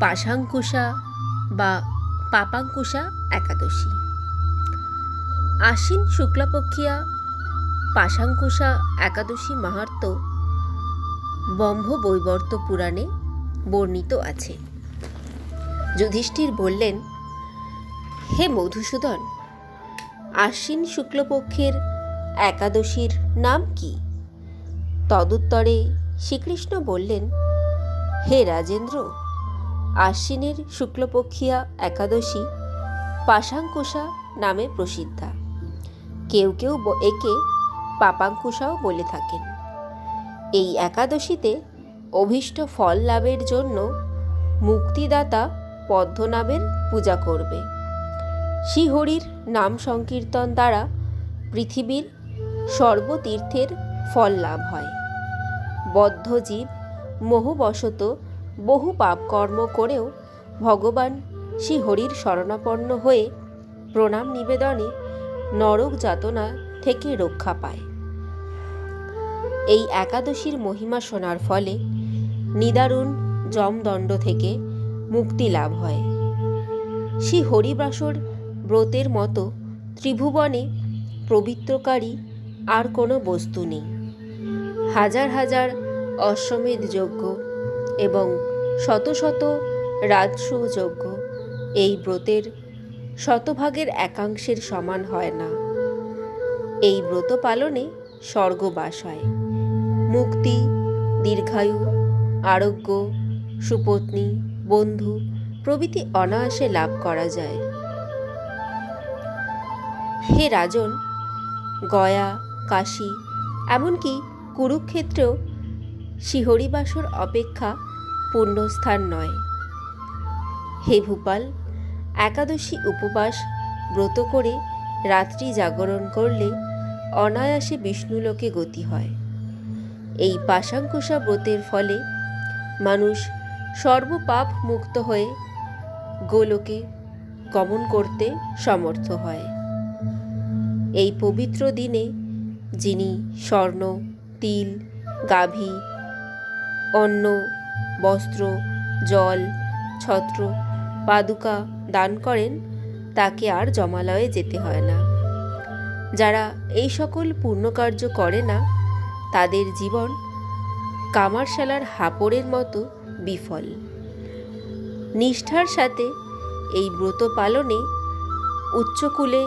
পাশাঙ্কুশা বা পাপাঙ্কুশা একাদশী। আশ্বিন শুক্লাপক্ষিয়া পাশাঙ্কুশা একাদশী মাহাত্ম বম্ভ বৈবর্ত পুরাণে বর্ণিত আছে। যুধিষ্ঠির বললেন, হে মধুসূদন, আশ্বিন শুক্লপক্ষের একাদশীর নাম কি? তদুত্তরে শ্রীকৃষ্ণ বললেন, হে রাজেন্দ্র আশ্বিনের শুক্লপক্ষিয়া একাদশী পাশাঙ্কুশা নামে প্রসিদ্ধা। কেউ কেউ একে পাপাঙ্কুশাও বলে থাকেন। এই একাদশীতে অভীষ্ট ফল লাভের জন্য মুক্তিদাতা পদ্মনাভের পূজা করবে। শ্রীহরির নাম সংকীর্তন দ্বারা পৃথিবীর সর্বতীর্থের ফল লাভ হয়। বদ্ধ জীব মোহবশত বহু পাপকর্ম করেও ভগবান শ্রীহরির শরণাপন্ন হয়ে প্রণাম নিবেদনে নরক যাতনা থেকে রক্ষা পায়। এই একাদশীর মহিমা শোনার ফলে নিদারুণ যমদণ্ড থেকে মুক্তি লাভ হয়। শ্রী হরিবাসর ব্রতের মতো ত্রিভুবনে পবিত্রকারী আর কোনো বস্তু নেই। হাজার হাজার অশ্বমেধ যজ্ঞ এবং শত শত রাজস্ব যজ্ঞ এই ব্রতের শতভাগের একাংশের সমান হয় না। এই ব্রত পালনে স্বর্গবাস হয়। মুক্তি, দীর্ঘায়ু, আরোগ্য, সুপত্নী, বন্ধু প্রভৃতি অনায়াসে লাভ করা যায়। হে রাজন, গয়া, কাশী, এমনকি কুরুক্ষেত্রেও শ্রীহরিবাসর অপেক্ষা পুণ্যস্থান নয়। হে ভূপাল, একাদশী উপবাস ব্রত করে রাত্রি জাগরণ করলে অনায়াসে বিষ্ণুলোকে গতি হয়। এই পাশাঙ্কুশা ব্রতের ফলে মানুষ সর্বপাপ মুক্ত হয়ে গোলোকে গমন করতে সমর্থ হয়। এই পবিত্র দিনে যিনি স্বর্ণ, তিল, গাভী, অন্ন বস্ত্র, জল, ছত্র, পাদুকা দান করেন, তাকে আর জমালয়ে যেতে হয় না। যারা এই সকল পূর্ণকার্য করে না, তাদের জীবন কামারশালার হাপড়ের মতো বিফল। নিষ্ঠার সাথে এই ব্রত পালনে উচ্চকূলে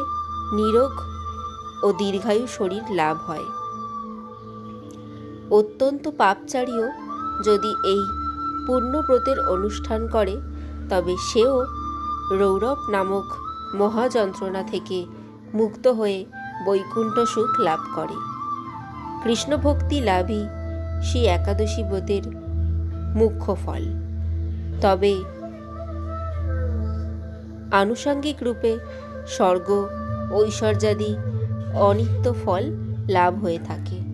নিরোগ ও দীর্ঘায়ু শরীর লাভ হয়। অত্যন্ত পাপচারীও যদি এই পুণ্যব্রতের অনুষ্ঠান করে, তবে সেও রৌরব নামক মহাযন্ত্রণা থেকে মুক্ত হয়ে বৈকুণ্ঠ সুখ লাভ করে। কৃষ্ণভক্তি লাভই শ্রী একাদশী ব্রতের মুখ্য ফল। তবে আনুষাঙ্গিক রূপে স্বর্গ, ঐশ্বর্যাদি অনিত্য ফল লাভ হয়ে থাকে।